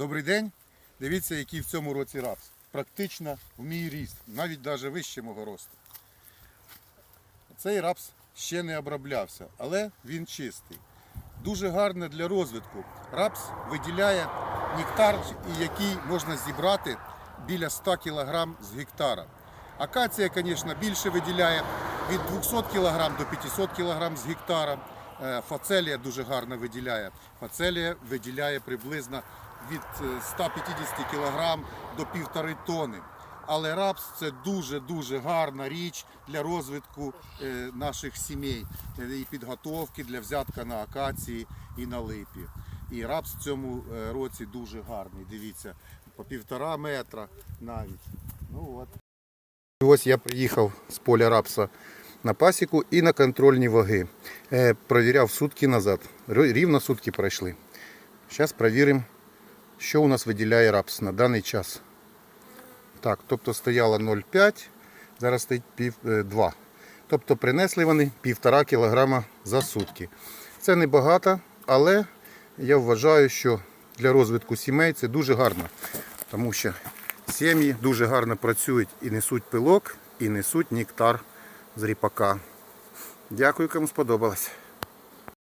Добрий день. Дивіться, який в цьому році рапс. Практично в мій ріст, навіть навіть вище мого росту. Цей рапс ще не оброблявся, але він чистий. Дуже гарне для розвитку. Рапс виділяє нектар, який можна зібрати біля 100 кг з гектара. Акація, звісно, більше виділяє від 200 кг до 500 кг з гектара. Е, Фацелія дуже гарно виділяє. Фацелія виділяє приблизно від е, 150 кг до 1,5 тонни. Але рапс це дуже-дуже гарна річ для розвитку е, наших сімей е, і підготовки для взятка на акації і на липі. І рапс в цьому е, році дуже гарний. Дивіться, по півтора метра навіть. Ну от. Ось я приїхав з поля рапса на пасіку і на контрольні ваги. Е, Провіряв сутки назад. Рівно сутки пройшли. Зараз перевіримо, що у нас виділяє рапс на даний час. Так, тобто стояло 0,5, зараз стоїть пів, е, 2. Тобто принесли вони 1,5 кг за сутки. Це небагато, але я вважаю, що для розвитку сімей це дуже гарно. Тому що сім'ї дуже гарно працюють і несуть пилок, і несуть нектар з ріпака. Дякую, кому сподобалось.